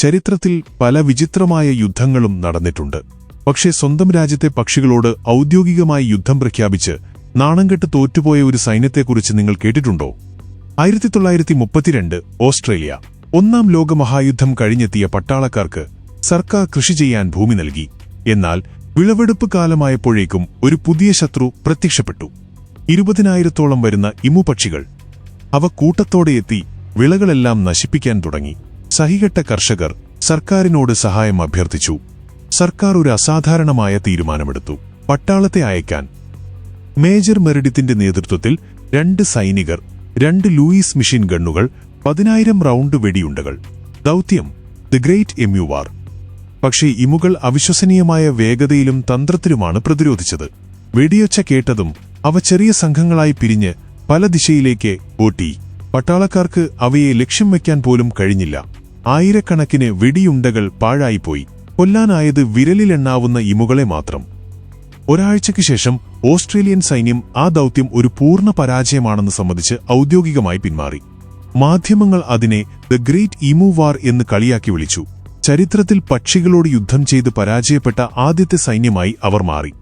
ചരിത്രത്തിൽ പല വിചിത്രമായ യുദ്ധങ്ങളും നടന്നിട്ടുണ്ട്. പക്ഷേ സ്വന്തം രാജ്യത്തെ പക്ഷികളോട് ഔദ്യോഗികമായി യുദ്ധം പ്രഖ്യാപിച്ച് നാണംകെട്ട് തോറ്റുപോയ ഒരു സൈന്യത്തെക്കുറിച്ച് നിങ്ങൾ കേട്ടിട്ടുണ്ടോ? ആയിരത്തി തൊള്ളായിരത്തി മുപ്പത്തിരണ്ട് ഓസ്ട്രേലിയ ഒന്നാം ലോകമഹായുദ്ധം കഴിഞ്ഞെത്തിയ പട്ടാളക്കാർക്ക് സർക്കാർ കൃഷി ചെയ്യാൻ ഭൂമി നൽകി. എന്നാൽ വിളവെടുപ്പ് കാലമായപ്പോഴേക്കും ഒരു പുതിയ ശത്രു പ്രത്യക്ഷപ്പെട്ടു. ഇരുപതിനായിരത്തോളം വരുന്ന ഇമുപക്ഷികൾ അവ കൂട്ടത്തോടെ എത്തി വിളകളെല്ലാം നശിപ്പിക്കാൻ തുടങ്ങി. സഹികെട്ട കർഷകർ സർക്കാരിനോട് സഹായം അഭ്യർത്ഥിച്ചു. സർക്കാർ ഒരു അസാധാരണമായ തീരുമാനമെടുത്തു. പട്ടാളത്തെ അയക്കാൻ. മേജർ മെറിഡിത്തിന്റെ നേതൃത്വത്തിൽ രണ്ട് സൈനികർ രണ്ട് ലൂയിസ് മെഷീൻ ഗണ്ണുകൾ പതിനായിരം റൗണ്ട് വെടിയുണ്ടകൾ. ദൗത്യം. ദി ഗ്രേറ്റ് എമ്യുവാർ പക്ഷേ ഇമുകൾ അവിശ്വസനീയമായ വേഗതയിലും തന്ത്രത്തിലുമാണ് പ്രതിരോധിച്ചത്. വെടിയൊച്ച കേട്ടതും അവ ചെറിയ സംഘങ്ങളായി പിരിഞ്ഞ് പല ദിശയിലേക്ക് ഓട്ടി. പട്ടാളക്കാർക്ക് അവയെ ലക്ഷ്യം വയ്ക്കാൻ പോലും കഴിഞ്ഞില്ല. ആയിരക്കണക്കിന് വെടിയുണ്ടകൾ പാഴായിപ്പോയി. കൊല്ലാനായത് വിരലിലെണ്ണാവുന്ന ഇമുകളെ മാത്രം. ഒരാഴ്ചയ്ക്ക് ശേഷം ഓസ്ട്രേലിയൻ സൈന്യം ആ ദൗത്യം ഒരു പൂർണ പരാജയമാണെന്ന് സംബന്ധിച്ച് ഔദ്യോഗികമായി പിന്മാറി. മാധ്യമങ്ങൾ അതിനെ ദ ഗ്രേറ്റ് ഇമു വാർ എന്ന് കളിയാക്കി വിളിച്ചു. ചരിത്രത്തിൽ പക്ഷികളോട് യുദ്ധം ചെയ്ത് പരാജയപ്പെട്ട ആദ്യത്തെ സൈന്യമായി അവർ മാറി.